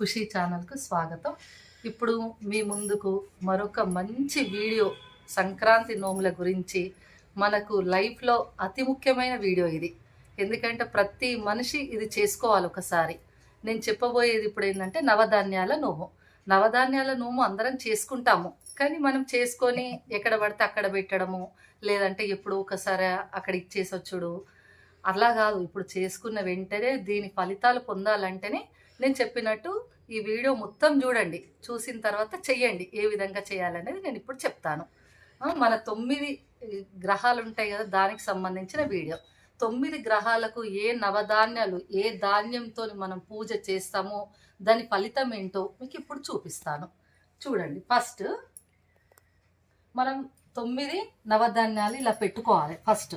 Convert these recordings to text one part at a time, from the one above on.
ఖుషి ఛానల్కు స్వాగతం. ఇప్పుడు మీ ముందుకు మరొక మంచి వీడియో సంక్రాంతి నోముల గురించి మనకు లైఫ్లో అతి ముఖ్యమైన వీడియో ఇది. ఎందుకంటే ప్రతి మనిషి ఇది చేసుకోవాలి ఒకసారి. నేను చెప్పబోయేది ఇప్పుడు ఏంటంటే నవధాన్యాల నోము. నవధాన్యాల నోము అందరం చేసుకుంటాము. కానీ మనం చేసుకొని ఎక్కడ పడితే అక్కడ పెట్టడము లేదంటే ఎప్పుడు ఒకసారి అక్కడ ఇచ్చేసి వచ్చుడు. అలా కాదు. ఇప్పుడు చేసుకున్న వెంటనే దీని ఫలితాలు పొందాలంటేనే నేను చెప్పినట్టు ఈ వీడియో మొత్తం చూడండి. చూసిన తర్వాత చెయ్యండి. ఏ విధంగా చేయాలనేది నేను ఇప్పుడు చెప్తాను. మన తొమ్మిది గ్రహాలు ఉంటాయి కదా దానికి సంబంధించిన వీడియో. తొమ్మిది గ్రహాలకు ఏ నవధాన్యాలు ఏ ధాన్యంతో మనం పూజ చేస్తామో దాని ఫలితం ఏంటో మీకు ఇప్పుడు చూపిస్తాను. చూడండి. ఫస్ట్ మనం తొమ్మిది నవధాన్యాలు ఇలా పెట్టుకోవాలి. ఫస్ట్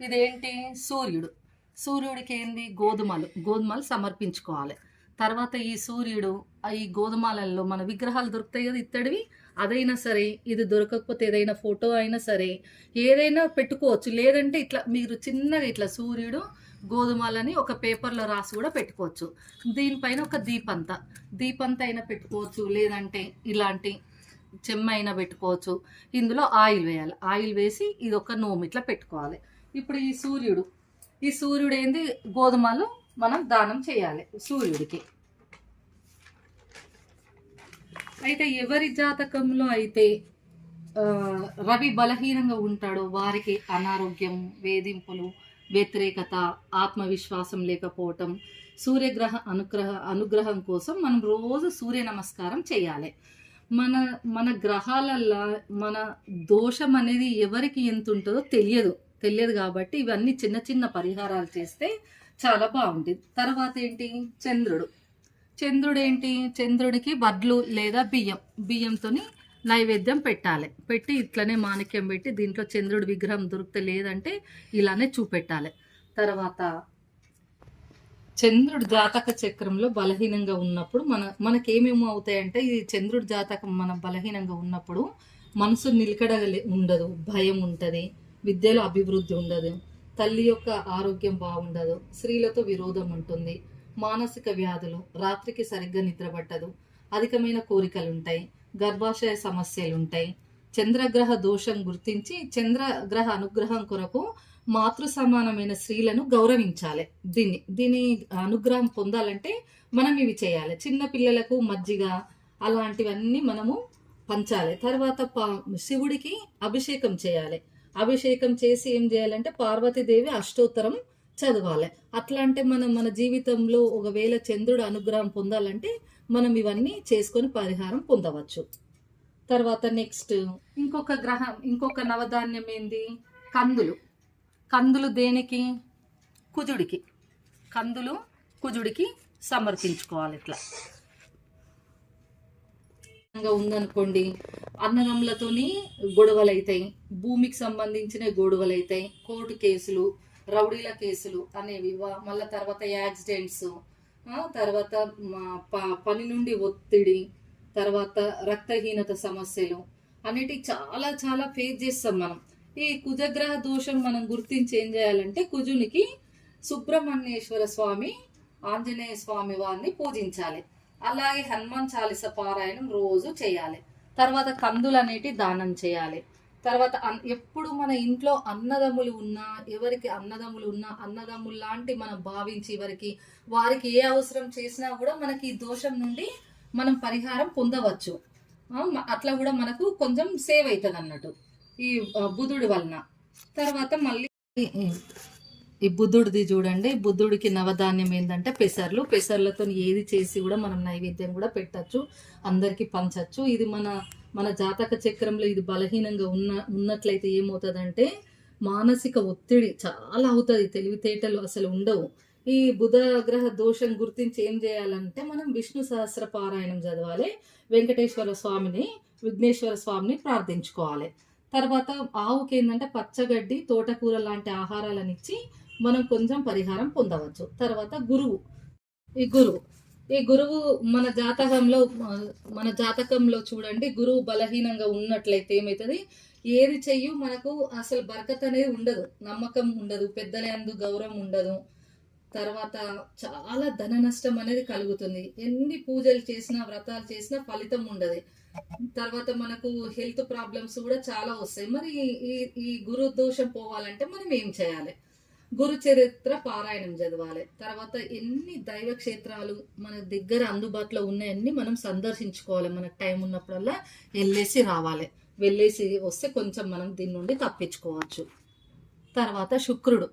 ఇదేంటి? సూర్యుడు. సూర్యుడికి ఏంది? గోధుమలు. గోధుమలు సమర్పించుకోవాలి. తర్వాత ఈ సూర్యుడు ఈ గోధుమలలో మన విగ్రహాలు దొరుకుతాయి కదా ఇత్తడివి? అదైనా సరే ఇది దొరకకపోతే ఏదైనా ఫోటో అయినా సరే ఏదైనా పెట్టుకోవచ్చు. లేదంటే ఇట్లా మీరు చిన్నగా ఇట్లా సూర్యుడు గోధుమలని ఒక పేపర్లో రాసి కూడా పెట్టుకోవచ్చు. దీనిపైన ఒక దీపంత. దీపంత అయినా పెట్టుకోవచ్చు. లేదంటే ఇలాంటి చెమ్మ అయినా పెట్టుకోవచ్చు. ఇందులో ఆయిల్ వేయాలి. ఆయిల్ వేసి ఇది ఒక నోము ఇట్లా పెట్టుకోవాలి. ఇప్పుడు ఈ సూర్యుడు. ఈ సూర్యుడు ఏంది? గోధుమలు మనం దానం చేయాలి సూర్యుడికి. అయితే ఎవరి జాతకంలో అయితే రవి బలహీనంగా ఉంటాడో వారికి అనారోగ్యం వేధింపులు వ్యతిరేకత ఆత్మవిశ్వాసం లేకపోవటం సూర్యగ్రహ అనుగ్రహ అనుగ్రహం కోసం మనం రోజు సూర్య నమస్కారం చేయాలి. మన మన గ్రహాలల్లో మన దోషం అనేది ఎవరికి ఎంత ఉంటుందో తెలియదు. తెలియదు కాబట్టి ఇవన్నీ చిన్న చిన్న పరిహారాలు చేస్తే చాలా బాగుంటుంది తర్వాత ఏంటి? చంద్రుడు. చంద్రుడు ఏంటి చంద్రుడికి వడ్లు లేదా బియ్యం. బియ్యంతోని నైవేద్యం పెట్టాలి. పెట్టి ఇట్లనే మాణిక్యం పెట్టి దీంట్లో చంద్రుడి విగ్రహం దొరికితే లేదంటే ఇలానే చూపెట్టాలి. తర్వాత చంద్రుడి జాతక చక్రంలో బలహీనంగా ఉన్నప్పుడు మన మనకేమేమో అవుతాయంటే ఈ చంద్రుడి జాతకం మన బలహీనంగా ఉన్నప్పుడు మనసు నిలకడ ఉండదు. భయం ఉంటుంది. విద్యలో అభివృద్ధి ఉండదు. తల్లి యొక్క ఆరోగ్యం బాగుండదు స్త్రీలతో విరోధం ఉంటుంది మానసిక వ్యాధులు రాత్రికి సరిగ్గా నిద్రపట్టదు అధికమైన కోరికలు ఉంటాయి గర్భాశయ సమస్యలు ఉంటాయి చంద్రగ్రహ దోషం గుర్తించి చంద్రగ్రహ అనుగ్రహం కొరకు మాతృ సమానమైన స్త్రీలను గౌరవించాలి. దీన్ని దీని అనుగ్రహం పొందాలంటే మనం ఇవి చేయాలి. చిన్న పిల్లలకు మజ్జిగ అలాంటివన్నీ మనము పంచాలి. తర్వాత పా- శివుడికి అభిషేకం చేయాలి. అభిషేకం చేసి ఏం చేయాలంటే పార్వతీదేవి అష్టోత్తరం చదవాలి. అట్లా అంటే మనం మన జీవితంలో ఒకవేళ చంద్రుడు అనుగ్రహం పొందాలంటే మనం ఇవన్నీ చేసుకొని పరిహారం పొందవచ్చు. తర్వాత నెక్స్ట్ ఇంకొక గ్రహం ఇంకొక నవధాన్యం ఏంది? కందులు. కందులు దేనికి? కుజుడికి. కందులు కుజుడికి సమర్పించుకోవాలి ఇట్లా. ఉందనుకోండి అన్నదమ్ములతోని గొడవలు అవుతాయి భూమికి సంబంధించిన గొడవలు అవుతాయి కోర్టు కేసులు రౌడీల కేసులు అనేవి. మళ్ళీ తర్వాత యాక్సిడెంట్స్ తర్వాత మా ప- పని నుండి ఒత్తిడి తర్వాత రక్తహీనత సమస్యలు అనేటివి చాలా చాలా ఫేస్ చేస్తాం మనం. ఈ కుజగ్రహ దోషం మనం గుర్తించి ఏం చేయాలంటే కుజునికి సుబ్రహ్మణ్యేశ్వర స్వామి ఆంజనేయ స్వామి వారిని పూజించాలి. అలాగే హనుమాన్ చాలీస పారాయణం రోజు చేయాలి. తర్వాత కందులు అనేటి దానం చేయాలి. తర్వాత అన్- ఎప్పుడు మన ఇంట్లో అన్నదమ్ములు ఉన్నా ఎవరికి అన్నదమ్ములు ఉన్నా అన్నదమ్ములు లాంటి మనం భావించి ఎవరికి వారికి ఏ అవసరం చేసినా కూడా మనకి ఈ దోషం నుండి మనం పరిహారం పొందవచ్చు. అట్లా కూడా మనకు కొంచెం సేవ్ అవుతుంది అన్నట్టు ఈ బుధుడి వలన. తర్వాత మళ్ళీ ఈ- బుద్ధుడిది చూడండి. బుద్ధుడికి నవధాన్యం ఏంటంటే పెసర్లు. పెసర్లతో ఏది చేసి కూడా మనం నైవేద్యం కూడా పెట్టచ్చు. అందరికి పంచచ్చు. ఇది మన మన జాతక చక్రంలో ఇది బలహీనంగా ఉన్న ఉన్నట్లయితే ఏమవుతుందంటే మానసిక ఒత్తిడి చాలా అవుతుంది. తెలివితేటలు అసలు ఉండవు. ఈ బుధ గ్రహ దోషం గుర్తించి ఏం చేయాలంటే మనం విష్ణు సహస్ర పారాయణం చదవాలి. వెంకటేశ్వర స్వామిని విఘ్నేశ్వర స్వామిని ప్రార్థించుకోవాలి. తర్వాత ఆవుకి ఏంటంటే పచ్చగడ్డి తోటకూర లాంటి ఆహారాలను ఇచ్చి మనం కొంచెం పరిహారం పొందవచ్చు. తర్వాత గురువు. ఈ గురువు. ఈ గురువు మన జాతకంలో మన జాతకంలో చూడండి గురువు బలహీనంగా ఉన్నట్లయితే ఏమవుతుంది ఏది చెయ్యు మనకు అసలు బరకత్ అనేది ఉండదు. నమ్మకం ఉండదు. పెద్దల అందు గౌరవం ఉండదు. తర్వాత చాలా ధన నష్టం అనేది కలుగుతుంది. ఎన్ని పూజలు చేసినా వ్రతాలు చేసినా ఫలితం ఉండదు. తర్వాత మనకు హెల్త్ ప్రాబ్లమ్స్ కూడా చాలా వస్తాయి. మరి ఈ- ఈ ఈ గురు దోషం పోవాలంటే మనం ఏం చేయాలి? గురు చరిత్ర పారాయణం చదవాలి. తర్వాత ఎన్ని దైవ క్షేత్రాలు మన దగ్గర అందుబాటులో ఉన్నాయన్నీ మనం సందర్శించుకోవాలి. మనకు టైం ఉన్నప్పుడల్లా వెళ్ళేసి రావాలి. వెళ్ళేసి వస్తే కొంచెం మనం దీని నుండి తప్పించుకోవచ్చు. తర్వాత శుక్రుడు.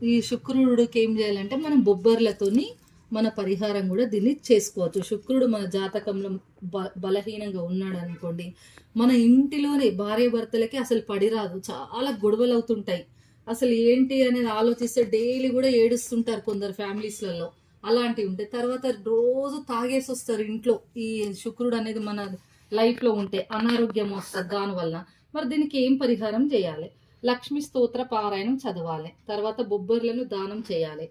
ఈ శుక్రుడికి ఏం చేయాలంటే మనం బొబ్బర్లతోని మన పరిహారం కూడా దీన్ని చేసుకోవచ్చు. శుక్రుడు మన జాతకంలో బ బలహీనంగా ఉన్నాడు అనుకోండి మన ఇంటిలోనే భార్య భర్తలకి అసలు పడిరాదు. చాలా గొడవలు అవుతుంటాయి అసలు ఏంటి అనేది ఆలోచిస్తే డైలీ కూడా ఏడుస్తుంటారు కొందరు ఫ్యామిలీస్లలో. అలాంటివి ఉంటాయి తర్వాత రోజు తాగేసి వస్తారు ఇంట్లో. ఈ శుక్రుడు అనేది మన లైఫ్లో ఉంటే అనారోగ్యం వస్తుంది దానివల్ల. మరి దీనికి ఏం పరిహారం చేయాలి? లక్ష్మి స్తోత్ర పారాయణం చదవాలి. తర్వాత బొబ్బర్లను దానం చేయాలి.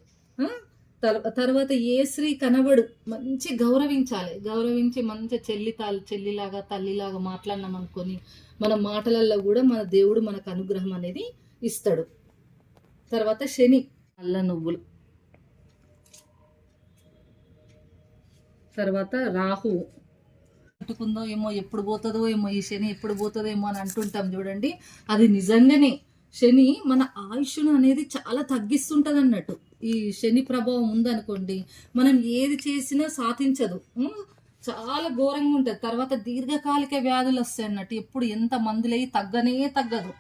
తర్వాత ఏ స్త్రీ కనబడు మంచి గౌరవించాలి. గౌరవించి మంచి చెల్లి తాల్ చెల్లిలాగా తల్లిలాగా మాట్లాడినాం అనుకొని మన మాటలలో కూడా మన దేవుడు మనకు అనుగ్రహం అనేది ఇస్తాడు. తర్వాత శని నల్ల నువ్వులు. తర్వాత రాహు. పట్టుకుందో ఏమో ఎప్పుడు పోతుందో ఏమో ఈ శని ఎప్పుడు పోతుందో ఏమో అని అంటుంటాం చూడండి. అది నిజంగానే శని మన ఆయుష్ను అనేది చాలా తగ్గిస్తుంటది అన్నట్టు ఈ శని ప్రభావం ఉందనుకోండి మనం ఏది చేసినా సాధించదు. చాలా ఘోరంగా ఉంటుంది. తర్వాత దీర్ఘకాలిక వ్యాధులు వస్తాయి అన్నట్టు ఎప్పుడు ఎంత మందులయ్యి తగ్గనే తగ్గదు.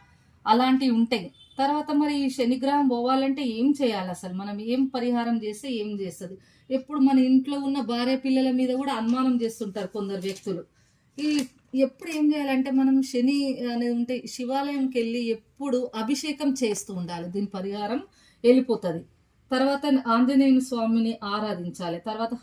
అలాంటివి ఉంటాయి. తర్వాత మరి ఈ శనిగ్రహం పోవాలంటే ఏం చేయాలి అసలు? మనం ఏం పరిహారం చేస్తే ఏం చేస్తుంది? ఎప్పుడు మన ఇంట్లో ఉన్న భార్య పిల్లల మీద కూడా అనుమానం చేస్తుంటారు కొందరు వ్యక్తులు. ఈ ఎప్పుడు ఏం చేయాలంటే మనం శని అనేది ఉంటే శివాలయంకి వెళ్ళి ఎప్పుడు అభిషేకం చేస్తూ ఉండాలి. దీని పరిహారం వెళ్ళిపోతుంది. తర్వాత ఆంజనేయుని స్వామిని ఆరాధించాలి. తర్వాత